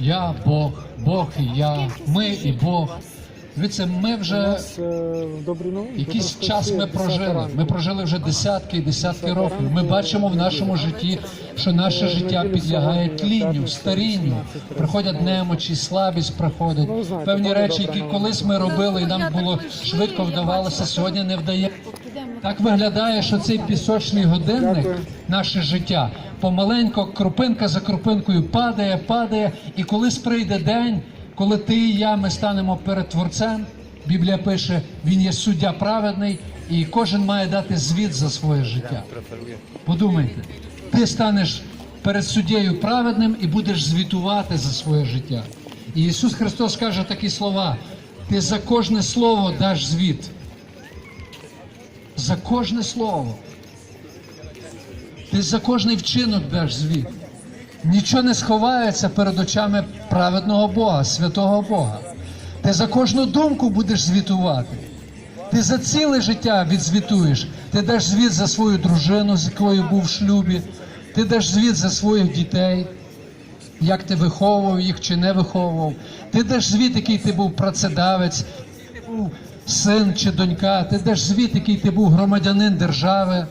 Я Бог, Бог і я, ми і Бог. Дивіться, ми вже е, якийсь час ми прожили. Ми прожили вже десятки і десятки років. Ми бачимо в нашому житті, що наше життя підлягає тлінню, старінню. Приходять немочі, слабість приходить. Певні речі, які колись ми робили, і нам було швидко вдавалося, сьогодні не вдає. Так виглядає, що цей пісочний годинник, наше життя, помаленько, крупинка за крупинкою падає, падає. І колись прийде день, коли ти і я ми станемо перед Творцем. Біблія пише, він є суддя праведний, і кожен має дати звіт за своє життя. Подумайте, ти станеш перед суддєю праведним і будеш звітувати за своє життя. І Ісус Христос каже такі слова: ти за кожне слово даш звіт. За кожне слово. Ти за кожний вчинок даш звіт. Нічого не сховається перед очами праведного Бога, святого Бога. Ти за кожну думку будеш звітувати. Ти за ціле життя відзвітуєш. Ти даш звіт за свою дружину, з якою був в шлюбі. Ти даш звіт за своїх дітей, як ти виховував їх чи не виховував. Ти даш звіт, який ти був працедавець, ти був син чи донька. Ти даш звіт, який ти був громадянин держави,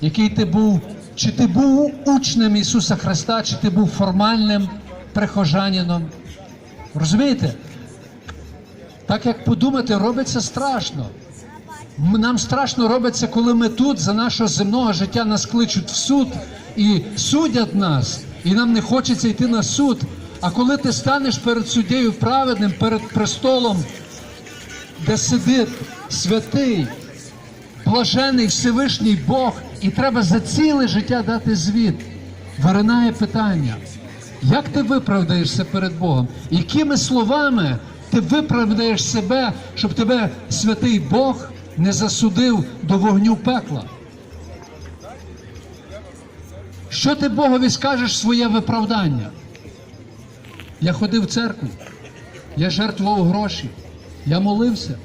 який ти був, чи ти був учнем Ісуса Христа, чи ти був формальним прихожанином. Розумієте? Так як подумати, робиться страшно. Нам страшно робиться, коли ми тут за нашого земного життя нас кличуть в суд і судять нас, і нам не хочеться йти на суд. А коли ти станеш перед суддєю праведним, перед престолом, де сидить святий, блажений Всевишній Бог, і треба за ціле життя дати звіт, виринає питання. Як ти виправдаєшся перед Богом? Якими словами ти виправдаєш себе, щоб тебе святий Бог не засудив до вогню пекла? Що ти Богові скажеш своє виправдання? Я ходив в церкву, я жертвував гроші, я молився.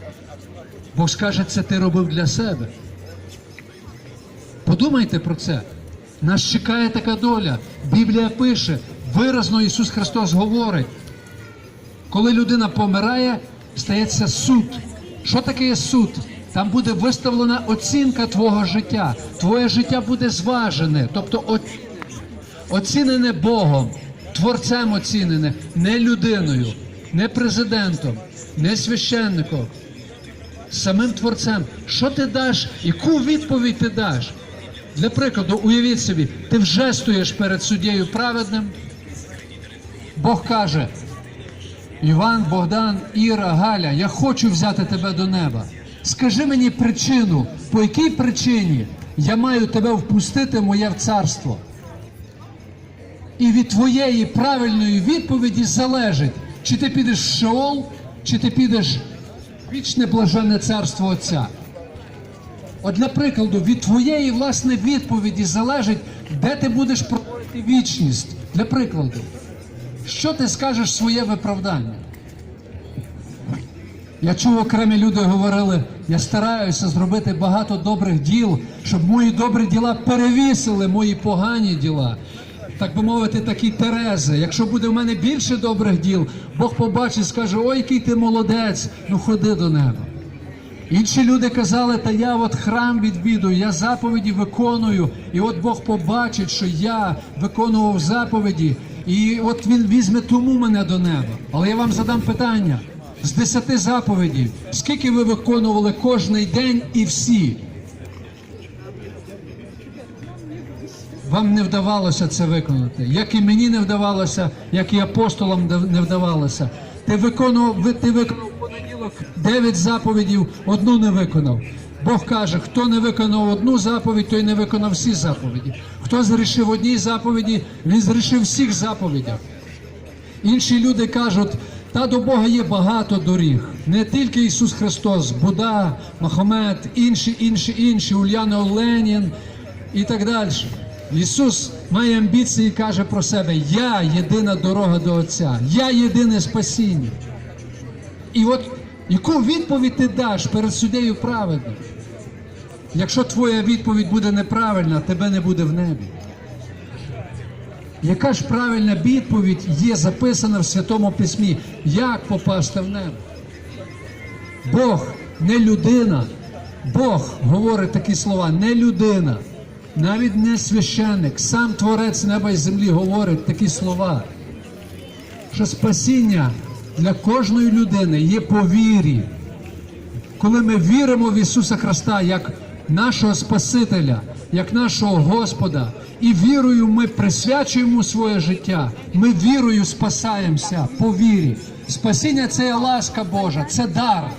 Бог скаже, це ти робив для себе. Подумайте про це. Нас чекає така доля. Біблія пише, виразно Ісус Христос говорить. Коли людина помирає, стається суд. Що таке є суд? Там буде виставлена оцінка твого життя. Твоє життя буде зважене, тобто о- оцінене Богом, творцем оцінене, не людиною, не президентом, не священником, самим творцем. Що ти даш, яку відповідь ти даш? Для прикладу, уявіть собі, ти вже стоїш перед суддєю праведним. Бог каже: Іван, Богдан, Іра, Галя, я хочу взяти тебе до неба. Скажи мені причину, по якій причині я маю тебе впустити в моє царство. І від твоєї правильної відповіді залежить, чи ти підеш в Шеол, чи ти підеш в вічне блаженне царство Отця. От для прикладу, від твоєї власне відповіді залежить, де ти будеш проводити вічність. Для прикладу, що ти скажеш своє виправдання? Я чув окремі люди говорили, я стараюся зробити багато добрих діл, щоб мої добрі діла перевісили мої погані діла. Так би мовити, такі Терези. Якщо буде в мене більше добрих діл, Бог побачить, скаже: ой, який ти молодець, ну ходи до неба. Інші люди казали, та я от храм відвідую, я заповіді виконую, і от Бог побачить, що я виконував заповіді, і от він візьме тому мене до неба. Але я вам задам питання: з десяти заповідей, скільки ви виконували кожний день і всі? Вам не вдавалося це виконати, як і мені не вдавалося, як і апостолам не- вдавалося. Ти виконував, ти виконав в понеділок дев'ять заповідів, одну не виконав. Бог каже, хто не виконав одну заповідь, той не виконав всі заповіді. Хто зрішив одній заповіді, він зрішив всіх заповідях. Інші люди кажуть, та до Бога є багато доріг. Не тільки Ісус Христос, Будда, Мохамед, інші, інші, інші, Ульяна Ленін і так далі. Ісус має амбіції і каже про себе: Я єдина дорога до Отця, я єдине спасіння. І от яку відповідь ти даш перед суддею праведним? Якщо твоя відповідь буде неправильна, тебе не буде в небі. Яка ж правильна відповідь є записана в Святому Письмі? Як попасти в небо? Бог не людина. Бог говорить такі слова, не людина, навіть не священник, сам Творець неба і землі говорить такі слова, що спасіння для кожної людини є по вірі. Коли ми віримо в Ісуса Христа як нашого Спасителя, як нашого Господа, і вірою ми присвячуємо своє життя, ми вірою спасаємося по вірі. Спасіння це є ласка Божа, це дар.